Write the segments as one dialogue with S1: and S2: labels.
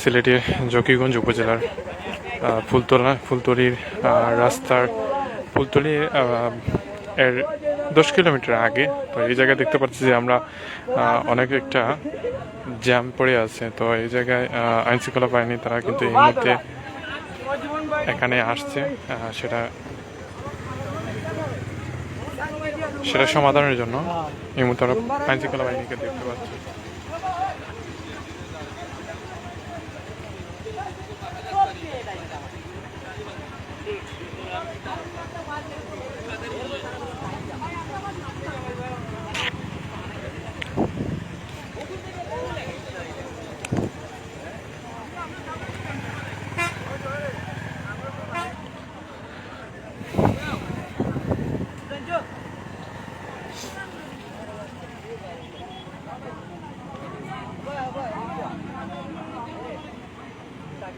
S1: সিলেটের জকিগঞ্জ উপজেলার ফুলতলা ফুলতলির রাস্তার ফুলতলি এর দশ কিলোমিটার আগে। তো এই জায়গায় দেখতে পাচ্ছি যে আমরা অনেক একটা জ্যাম পড়ে আছে। তো এই জায়গায় আহ, আইন বাহিনী তারা কিন্তু এই মুহূর্তে এখানে আসছে সেটা সেটা সমাধানের জন্য এই মুহূর্তে আমরা আইন বাহিনীকে দেখতে পাচ্ছি।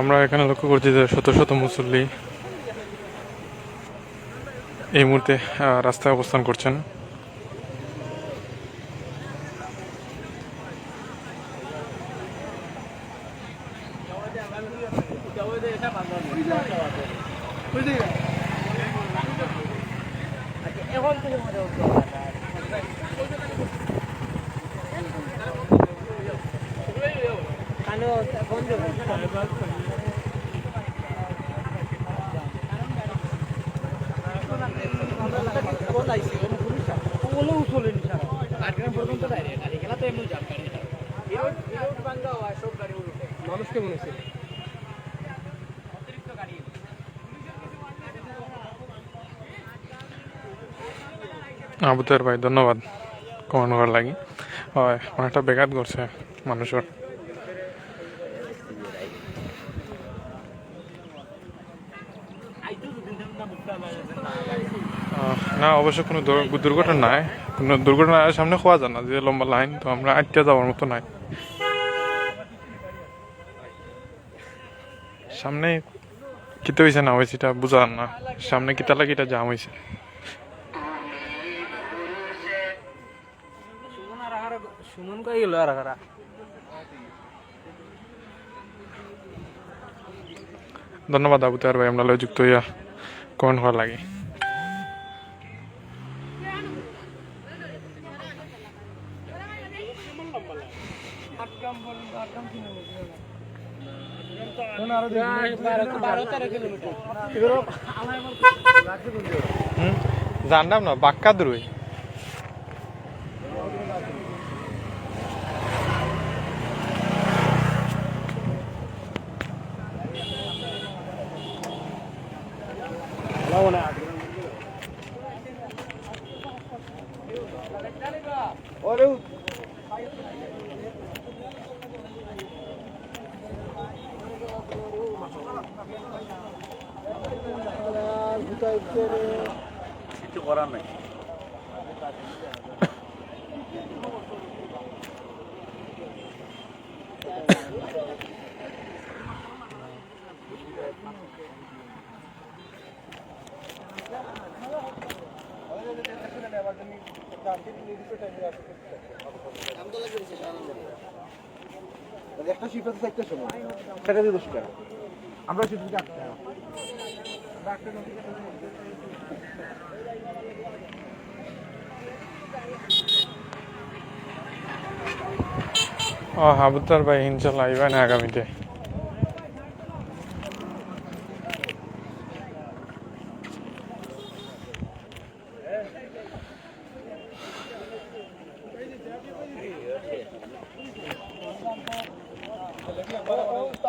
S1: আমরা এখানে লক্ষ্য করছি যে শত শত মুসল্লি এই মুহূর্তে রাস্তায় অবস্থান করছেন। আবুতার ভাই ধন্যবাদ। কমেন্ট করার লাগি। হয় অনেকটা বেঘাত করছে মানুষের। না অবশ্য কোনো দুর- দুর্ঘটনা নাই। কোনো দুর্ঘটনা সামনে খোয়া যায় না যে লম্বা লাইন তো আমরা আটটা যাওয়ার মতো নাই। সামনে কিতে হয়েছে না হয়েছে এটা বোঝা না। সামনে কিতা লাগে এটা জাম হয়েছে
S2: সুমন কই গেল আর
S1: ধন্যবাদ আবুতার ভাই আমরা যুক্ত হইয়া কমেন্ট করার লাগে। জানলাম না বাক্কা দূরই
S3: কিছু করার নেই। একটা শিল্প থাকতে সময় সেটা দিয়ে দশ আমরা শিল্পকে
S1: ও হাবুতার ভাই ইনশাল্লাহ আইবেন আগামীতে
S3: তারা হইলে আটিয়া দেওয়ার লাগে চিন্তা করছি না আটিয়া দিতে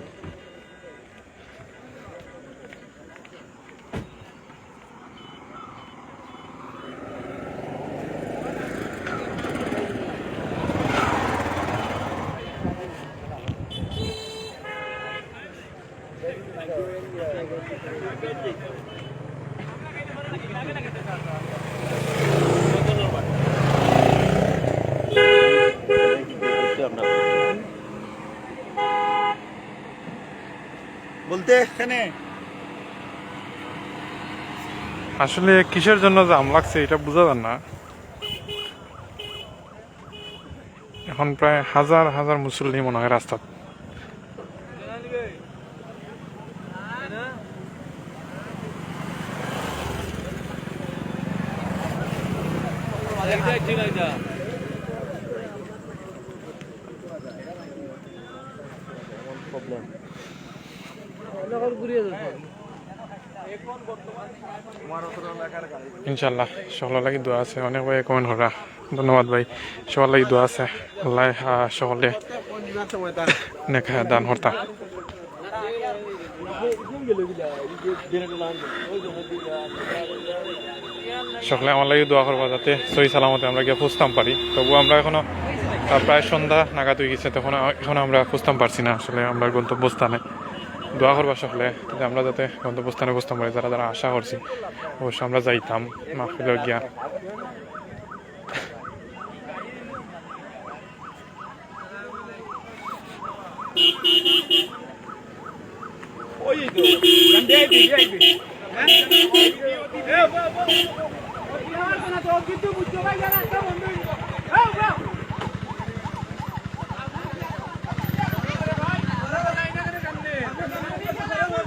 S3: বলতে এখানে
S1: আসলে কিসের জন্য জাম লাগছে এটা বোঝা যান না। এখন প্রায় হাজার হাজার মুসল্লি মনে হয় রাস্তা ইনশাল্লাহ সকলের লাগি দোয়া আছে, অনেক ভাই কমেন্ট করা। ধন্যবাদ ভাই সবার লাগি দোয়া আছে। আল্লাহ সকলে দান হর্তা সকলে আমার লাগে দোয়া করব যাতে সহি সালামতে আমরা গিয়ে খুঁজতাম পারি। তবু আমরা এখনও প্রায় সন্ধ্যা নাগাদ হয়ে গেছে, তখন এখন আমরা খুঁজতাম পারছি না, আসলে আমরা গন্তব্যস্থানে। দোয়া করবা সকলে যাতে আমরা যাতে গন্তব্যস্থানে বুঝতাম পারি যারা যারা আশা করছি অবশ্যই আমরা যাইতাম মাহফিল গিয়া
S4: আপনি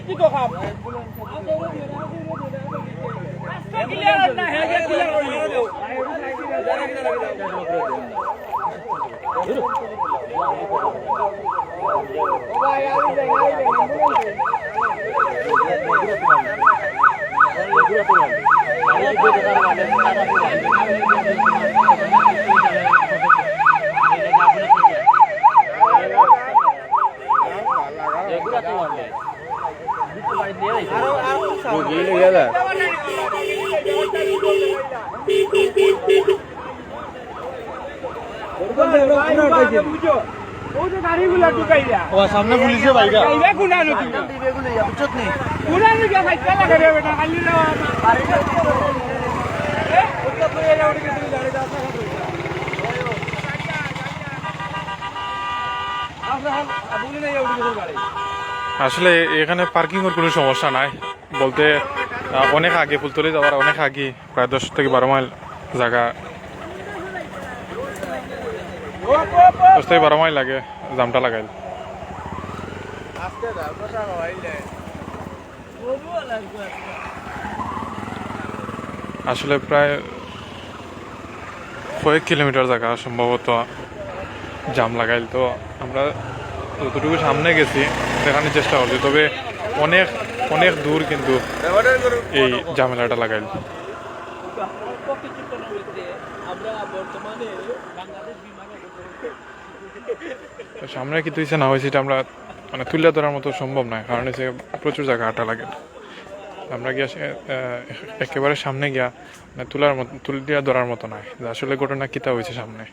S4: বাবা ও শিক্ষিত খাম নাই ওটা কিছু গাড়ি
S1: আসলে এখানে পার্কিং এর কোনো সমস্যা নাই। বলতে অনেক আগে, ফুলতলি যাওয়ার অনেক আগে, প্রায় দশ থেকে বারো মাইল জায়গা। দশ থেকে বারো মাইল লাগে, জামটা লাগাইল। আসলে প্রায় কয়েক কিলোমিটার জায়গা সম্ভবত জাম লাগাইল। তো আমরা যতটুকু সামনে গেছি, দেখানোর চেষ্টা করছি। তবে অনেক অনেক দূর কিন্তু এই ঝামেলাটা লাগাইল। সামনে কি তুইছে না হয়েছে এটা আমরা মানে তুলে ধরার মতো সম্ভব নয়, কারণ এসে প্রচুর জায়গা আটা লাগে। আমরা গিয়া একেবারে সামনে গিয়া মানে তোলার মতো, তুলে দিয়া ধরার মতো নয়। আসলে ঘটনা কিতা হয়েছে সামনে?